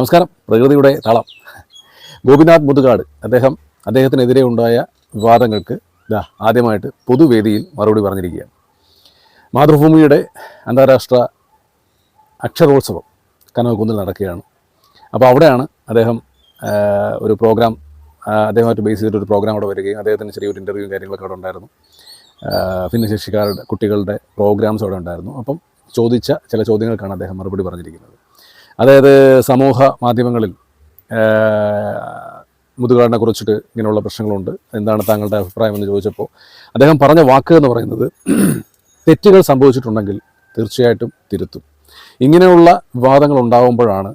നമസ്കാരം. പ്രകൃതിയുടെ തളം. ഗോപിനാഥ് മുതുകാട്. അദ്ദേഹം അദ്ദേഹത്തിനെതിരെ ഉണ്ടായ വിവാദങ്ങൾക്ക് ഇതാ ആദ്യമായിട്ട് പൊതുവേദിയിൽ മറുപടി പറഞ്ഞിരിക്കുകയാണ്. മാതൃഭൂമിയുടെ അന്താരാഷ്ട്ര അക്ഷരോത്സവം കനകക്കുന്നിൽ നടക്കുകയാണ്. അപ്പോൾ അവിടെയാണ് അദ്ദേഹം ഒരു പ്രോഗ്രാം അദ്ദേഹമായിട്ട് ബേസ് ചെയ്തിട്ടൊരു പ്രോഗ്രാം അവിടെ വരികയും അദ്ദേഹത്തിന് ചെറിയൊരു ഇന്റർവ്യൂവും കാര്യങ്ങളൊക്കെ അവിടെ ഉണ്ടായിരുന്നു. ഭിന്നശേഷിക്കാരുടെ കുട്ടികളുടെ പ്രോഗ്രാംസ് അവിടെ ഉണ്ടായിരുന്നു. അപ്പം ചോദിച്ച ചില ചോദ്യങ്ങൾക്കാണ് അദ്ദേഹം മറുപടി പറഞ്ഞിരിക്കുന്നത്. അതായത് സമൂഹ മാധ്യമങ്ങളിൽ മുതുകാടിനെ കുറിച്ചിട്ട് ഇങ്ങനെയുള്ള പ്രശ്നങ്ങളുണ്ട്. എന്താണ് താങ്കളുടെ അഭിപ്രായം എന്ന് ചോദിച്ചപ്പോൾ അദ്ദേഹം പറഞ്ഞ വാക്ക് എന്ന് പറയുന്നത് തെറ്റുകൾ സംഭവിച്ചിട്ടുണ്ടെങ്കിൽ തീർച്ചയായിട്ടും തിരുത്തും. ഇങ്ങനെയുള്ള വിവാദങ്ങൾ ഉണ്ടാകുമ്പോഴാണ്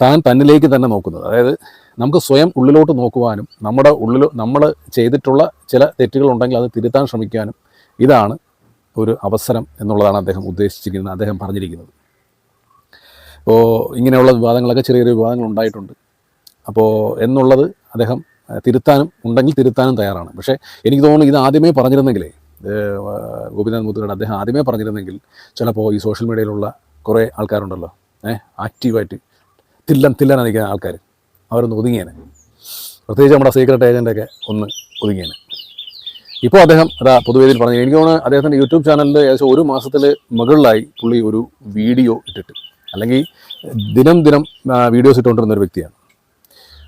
താൻ തന്നിലേക്ക് തന്നെ നോക്കുന്നത്. അതായത് നമുക്ക് സ്വയം ഉള്ളിലോട്ട് നോക്കുവാനും നമ്മുടെ ഉള്ളിൽ നമ്മൾ ചെയ്തിട്ടുള്ള ചില തെറ്റുകൾ ഉണ്ടെങ്കിൽ അത് തിരുത്താൻ ശ്രമിക്കാനും ഇതാണ് ഒരു അവസരം എന്നുള്ളതാണ് അദ്ദേഹം ഉദ്ദേശിച്ചിരിക്കുന്നത് അദ്ദേഹം പറഞ്ഞിരിക്കുന്നത്. അപ്പോൾ ഇങ്ങനെയുള്ള വിവാദങ്ങളൊക്കെ ചെറിയ ചെറിയ വിവാദങ്ങൾ ഉണ്ടായിട്ടുണ്ട്. അപ്പോൾ എന്നുള്ളത് അദ്ദേഹം തിരുത്താനും ഉണ്ടെങ്കിൽ തിരുത്താനും തയ്യാറാണ്. പക്ഷേ എനിക്ക് തോന്നുന്നു ഇത് ആദ്യമേ പറഞ്ഞിരുന്നെങ്കിലേ ഗോപിനാഥ് മുത്തുകട അദ്ദേഹം ആദ്യമേ പറഞ്ഞിരുന്നെങ്കിൽ ചിലപ്പോൾ ഈ സോഷ്യൽ മീഡിയയിലുള്ള കുറേ ആൾക്കാരുണ്ടല്ലോ ഏഹ് ആക്റ്റീവായിട്ട് തില്ലൻ തില്ലൻ നിൽക്കുന്ന ആൾക്കാർ അവരൊന്ന് ഒതുങ്ങിയേനെ. പ്രത്യേകിച്ച് നമ്മുടെ സീക്രട്ട് ഏജന്റൊക്കെ ഒന്ന് ഒതുങ്ങിയേനെ. ഇപ്പോൾ അദ്ദേഹം അതാ പൊതുവേദിയിൽ പറഞ്ഞു എനിക്ക് തോന്നുന്നു അദ്ദേഹത്തിന്റെ യൂട്യൂബ് ചാനലിൽ ഏകദേശം ഒരു മാസത്തിൽ മുകളിലായി പുള്ളി ഒരു വീഡിയോ ഇട്ടിട്ട്. അല്ലെങ്കിൽ ദിനം ദിനം വീഡിയോസ് ഇട്ടുകൊണ്ടിരുന്ന ഒരു വ്യക്തിയാണ്.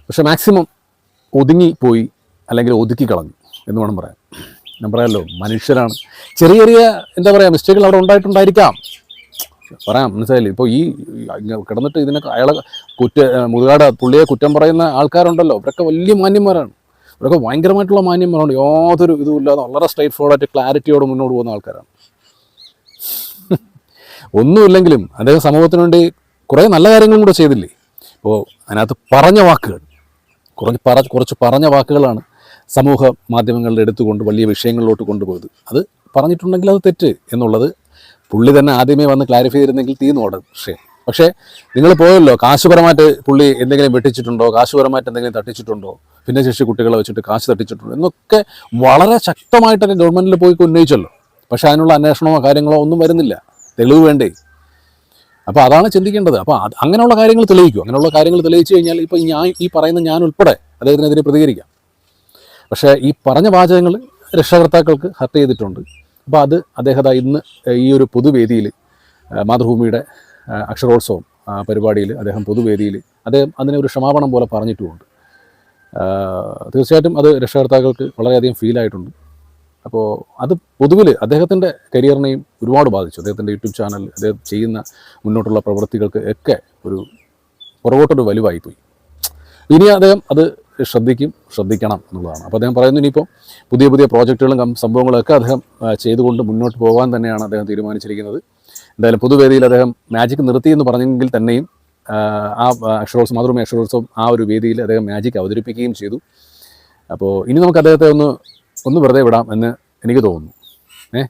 പക്ഷേ മാക്സിമം ഒതുങ്ങിപ്പോയി അല്ലെങ്കിൽ ഒതുക്കി കളഞ്ഞു എന്ന് വേണം പറയാം ഞാൻ പറയാമല്ലോ മനുഷ്യരാണ്. ചെറിയ ചെറിയ എന്താ പറയുക മിസ്റ്റേക്കുകൾ അവിടെ ഉണ്ടായിട്ടുണ്ടായിരിക്കാം. പറയാം മനസ്സിലായില്ലേ? ഇപ്പോൾ ഈ കിടന്നിട്ട് ഇതിനെ അയാളെ കുറ്റ മുതുകാട് പുള്ളിയെ കുറ്റം പറയുന്ന ആൾക്കാരുണ്ടല്ലോ. ഇവരൊക്കെ വലിയ മാന്യന്മാരാണ്. ഇവരൊക്കെ ഭയങ്കരമായിട്ടുള്ള മാന്യന്മാരാണ്. യാതൊരു ഇതുമില്ലാതെ വളരെ സ്ട്രൈറ്റ് ഫോർഡായിട്ട് ക്ലാരിറ്റിയോട് മുന്നോട്ട് പോകുന്ന ആൾക്കാരാണ്. ഒന്നുമില്ലെങ്കിലും അദ്ദേഹം സമൂഹത്തിന് വേണ്ടി കുറേ നല്ല കാര്യങ്ങളും കൂടെ ചെയ്തില്ലേ? അപ്പോൾ അതിനകത്ത് പറഞ്ഞ വാക്കുകൾ കുറച്ച് പറ കുറച്ച് പറഞ്ഞ വാക്കുകളാണ് സമൂഹ മാധ്യമങ്ങളുടെ എടുത്തുകൊണ്ട് വലിയ വിഷയങ്ങളിലോട്ട് കൊണ്ടുപോയത്. അത് പറഞ്ഞിട്ടുണ്ടെങ്കിൽ അത് തെറ്റ് എന്നുള്ളത് പുള്ളി തന്നെ ആദ്യമേ വന്ന് ക്ലാരിഫൈ ചെയ്തിരുന്നെങ്കിൽ തീർന്നോട് പക്ഷേ പക്ഷേ നിങ്ങൾ പോയല്ലോ കാശുപരമായിട്ട് പുള്ളി എന്തെങ്കിലും വെട്ടിച്ചിട്ടുണ്ടോ കാശുപരമായിട്ട് എന്തെങ്കിലും തട്ടിച്ചിട്ടുണ്ടോ ഭിന്നശേഷി കുട്ടികളെ വെച്ചിട്ട് കാശ് തട്ടിച്ചിട്ടുണ്ടോ എന്നൊക്കെ വളരെ ശക്തമായിട്ട് തന്നെ ഗവൺമെന്റിൽ പോയി ഉന്നയിച്ചല്ലോ. പക്ഷേ അതിനുള്ള അന്വേഷണമോ കാര്യങ്ങളോ ഒന്നും വരുന്നില്ല. തെളിവ് വേണ്ടേ? അപ്പോൾ അതാണ് ചിന്തിക്കേണ്ടത്. അപ്പോൾ അത് അങ്ങനെയുള്ള കാര്യങ്ങൾ തെളിയിക്കും. അങ്ങനെയുള്ള കാര്യങ്ങൾ തെളിയിച്ചു കഴിഞ്ഞാൽ ഇപ്പോൾ ഞാൻ ഈ പറയുന്ന ഞാൻ ഉൾപ്പെടെ അദ്ദേഹത്തിനെതിരെ പ്രതികരിക്കാം. പക്ഷേ ഈ പറഞ്ഞ വാചകങ്ങൾ രക്ഷകർത്താക്കൾക്ക് ഹർട്ട് ചെയ്തിട്ടുണ്ട്. അപ്പോൾ അത് അദ്ദേഹത ഇന്ന് ഈ ഒരു പൊതുവേദിയിൽ മാതൃഭൂമിയുടെ അക്ഷരോത്സവം പരിപാടിയിൽ അദ്ദേഹം പൊതുവേദിയിൽ അദ്ദേഹം അതിനെ ഒരു ക്ഷമാപണം പോലെ പറഞ്ഞിട്ടുമുണ്ട്. തീർച്ചയായിട്ടും അത് രക്ഷകർത്താക്കൾക്ക് വളരെയധികം ഫീലായിട്ടുണ്ട് അപ്പോൾ അത് പൊതുവിൽ അദ്ദേഹത്തിന്റെ കരിയറിനെയും ഒരുപാട് ബാധിച്ചു. അദ്ദേഹത്തിന്റെ യൂട്യൂബ് ചാനൽ അദ്ദേഹം ചെയ്യുന്ന മുന്നോട്ടുള്ള പ്രവൃത്തികൾക്ക് ഒക്കെ ഒരു പുറകോട്ടൊരു വലുവായിപ്പോയി. ഇനി അദ്ദേഹം അത് ശ്രദ്ധിക്കും ശ്രദ്ധിക്കണം എന്നുള്ളതാണ്. അപ്പോൾ അദ്ദേഹം പറയുന്നു ഇനിയിപ്പോൾ പുതിയ പുതിയ പ്രോജക്റ്റുകളും സംഭവങ്ങളൊക്കെ അദ്ദേഹം ചെയ്തുകൊണ്ട് മുന്നോട്ട് പോകാൻ തന്നെയാണ് അദ്ദേഹം തീരുമാനിച്ചിരിക്കുന്നത്. എന്തായാലും പൊതുവേദിയിൽ അദ്ദേഹം മാജിക് നിർത്തി എന്ന് പറഞ്ഞെങ്കിൽ തന്നെയും ആ അക്ഷരോത്സവം മാതൃഭൂമി അക്ഷരോത്സവം ആ ഒരു വേദിയിൽ അദ്ദേഹം മാജിക് അവതരിപ്പിക്കുകയും ചെയ്തു. അപ്പോൾ ഇനി നമുക്ക് അദ്ദേഹത്തെ ഒന്ന് ഒന്ന് വെറുതെ വിടാം എന്ന് എനിക്ക് തോന്നുന്നു. ഏ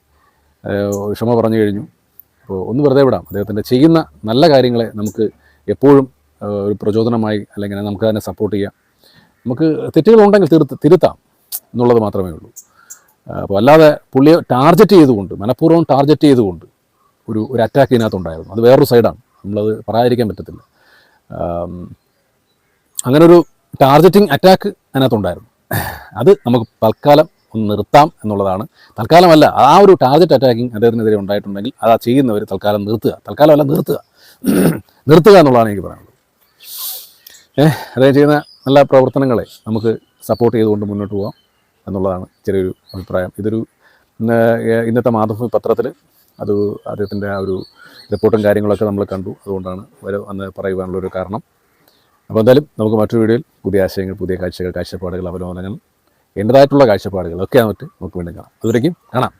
ക്ഷമ പറഞ്ഞു കഴിഞ്ഞു. അപ്പോൾ ഒന്ന് വെറുതെ വിടാം. അദ്ദേഹത്തിന്റെ ചെയ്യുന്ന നല്ല കാര്യങ്ങളെ നമുക്ക് എപ്പോഴും ഒരു പ്രചോദനമായി അല്ലെങ്കിൽ നമുക്ക് അതിനെ സപ്പോർട്ട് ചെയ്യാം. നമുക്ക് തെറ്റുകളുണ്ടെങ്കിൽ തീർത്ത് തിരുത്താം എന്നുള്ളത് മാത്രമേ ഉള്ളൂ. അപ്പോൾ അല്ലാതെ പുള്ളിയെ ടാർജറ്റ് ചെയ്തുകൊണ്ട് മനഃപൂർവം ടാർജറ്റ് ചെയ്തുകൊണ്ട് ഒരു ഒരു അറ്റാക്ക് ഇതിനകത്തുണ്ടായിരുന്നു. അത് വേറൊരു സൈഡാണ് നമ്മളത് പറയാതിരിക്കാൻ പറ്റത്തില്ല. അങ്ങനൊരു ടാർഗറ്റിംഗ് അറ്റാക്ക് അതിനകത്തുണ്ടായിരുന്നു. അത് നമുക്ക് തൽക്കാലം ഒന്ന് നിർത്താം എന്നുള്ളതാണ്. തൽക്കാലമല്ല ആ ഒരു ടാർഗറ്റ് അറ്റാക്കിങ് അദ്ദേഹത്തിനെതിരെ ഉണ്ടായിട്ടുണ്ടെങ്കിൽ അത് ചെയ്യുന്നവർ തൽക്കാലം നിർത്തുക. തൽക്കാലമല്ല നിർത്തുക. നിർത്തുക എന്നുള്ളതാണ് എനിക്ക് പറയാനുള്ളത്. ഏഹ് അദ്ദേഹം ചെയ്യുന്ന നല്ല പ്രവർത്തനങ്ങളെ നമുക്ക് സപ്പോർട്ട് ചെയ്തുകൊണ്ട് മുന്നോട്ട് പോകാം എന്നുള്ളതാണ് ചെറിയൊരു അഭിപ്രായം. ഇതൊരു ഇന്നത്തെ മാതൃഭൂമി പത്രത്തിൽ അത് അദ്ദേഹത്തിന്റെ ആ ഒരു റിപ്പോർട്ടും കാര്യങ്ങളൊക്കെ നമ്മൾ കണ്ടു. അതുകൊണ്ടാണ് വരെ അന്ന് പറയുവാനുള്ളൊരു കാരണം. അപ്പോൾ എന്തായാലും നമുക്ക് മറ്റൊരു വീഡിയോയിൽ പുതിയ ആശയങ്ങൾ പുതിയ കാഴ്ചകൾ കാഴ്ചപ്പാടുകൾ അവലോകനങ്ങൾ എന്റെതായിട്ടുള്ള കാഴ്ചപ്പാടുകൾ ഒക്കെ ആയിട്ട് നമുക്ക് വീണ്ടും കാണാം. അതുവരേക്കും കാണാം.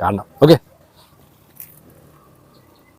കാണണം. ഓക്കെ?